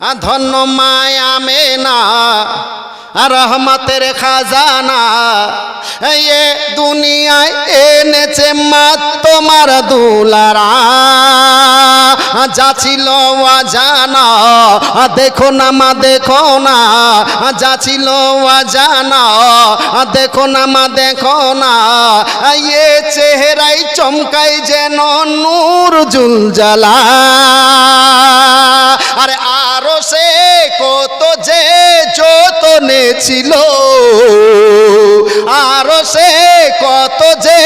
ধন্য মায়া মেনা রহমতের খাজানা। এ দুনিয়ায় এনেছে মা তোমার দুলারা। যা ছিল জানা দেখো না মা, দেখো না। যা ছিল জানা দেখো না মা, দেখো না। এ চেহারাই চমকাই যেন নূর জুল জ্বালা আরে আরও সে কত যে যতনে ছিল, আরও সে কত যে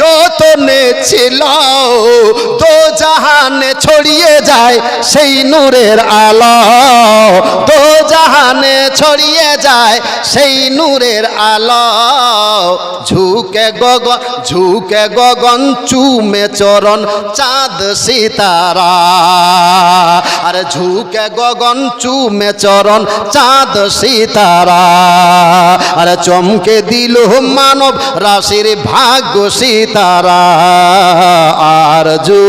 যতনে ছিল। তো জাহানে ছড়িয়ে যায় সেই নূরের আলো তো জাহানে ছড়িয়ে যায়, সেই নূরের আলো। ঝুঁকে গগন ঝুঁকে গগন, চুমে চরণ, চাঁদ সিতারা। আরে ঝুঁকে গগন, চুমে চরণ, চাঁদ সিতারা। আরে চমকে দিল মানব রাশির ভাগ্য সিতারা। আর জো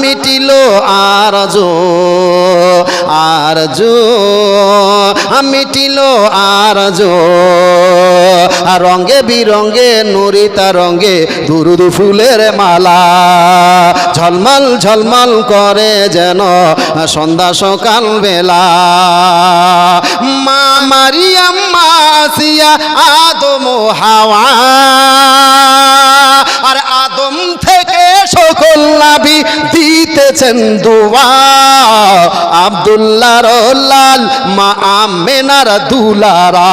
মিটিল আর জো। আর জো মিটিল আর জো। রঙ্গে বিরঙ্গে নুরিতা রঙ্গে দুরুদু ফুলের মালা। ঝলমল ঝলমল করে যেন সন্ধ্যা সকাল বেলা। মা মারিয়াম মাসিয়া আদম হাওয়া। আর আদম থেকে সকল নাবি দিতেছেন দুয়া। আবদুল্লাহর লাল, মা আমেনার দুলারা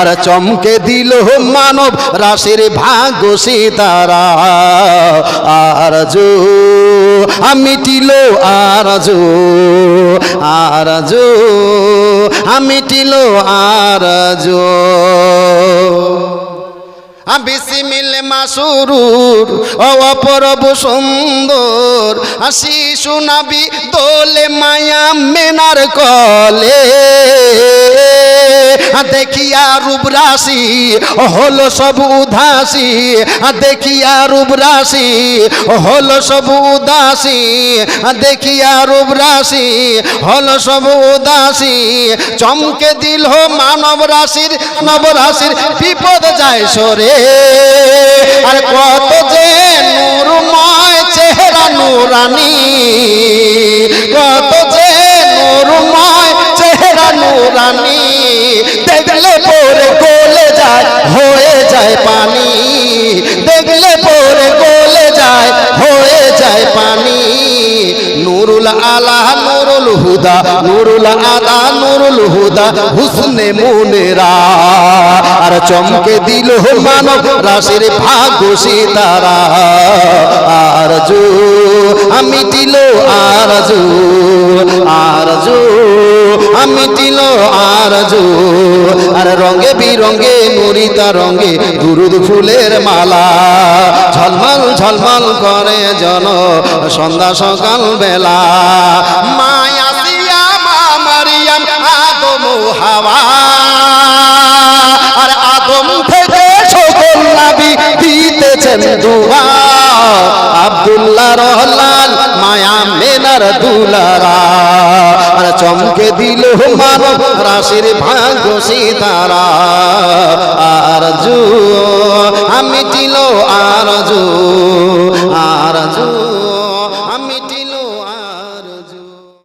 আর চমকে দিল মানব রাশির ভাগ্য সীতারা আর জো মিটিল আর জো আর জো মিটিল আর জো। বিসিমিল মাসুরুর ও অপরব সুন্দর। শিশু নাবি দোলে মায়া মেনার কলে। দেখিয়া রূপরাশি হলো সব উদাসী। দেখিয়া রূপরাশি হলো সব উদাসী। দেখিয়া রূপরাশি হলো সব উদাসী। চমকে দিল হো মানব রাশির নবরাশির বিপদ যায় সরে। আর কত যে নূরময় চেহারা নুরানি আলা নুরুল হুদা, নুরুল আলা নুরুল হুদা, হুসনে মুনেরা। আর চমকে দিল মানব রাশির ভাগ্য সীতারা আর জো, আমি দিল আর জো আর জো, আমি দিল আর জো। আর রঙে বিরঙ্গে নুরিতা রঙে দুরুদ ফুলের মালা। ঝলমল ঝলমল করে জন সন্ধ্যা সকাল বেলা। মায়া সিয়া, মা মারিয়াম, আদম হাওয়া। আর আদম থেকে সকল নাবি দিতেছেন রহলাল, মায়া মেনার দুলারা। আর চমকে দিল মানব রাশির ভাগ্য সীতারা। আরজু আমি ছিল আরজু।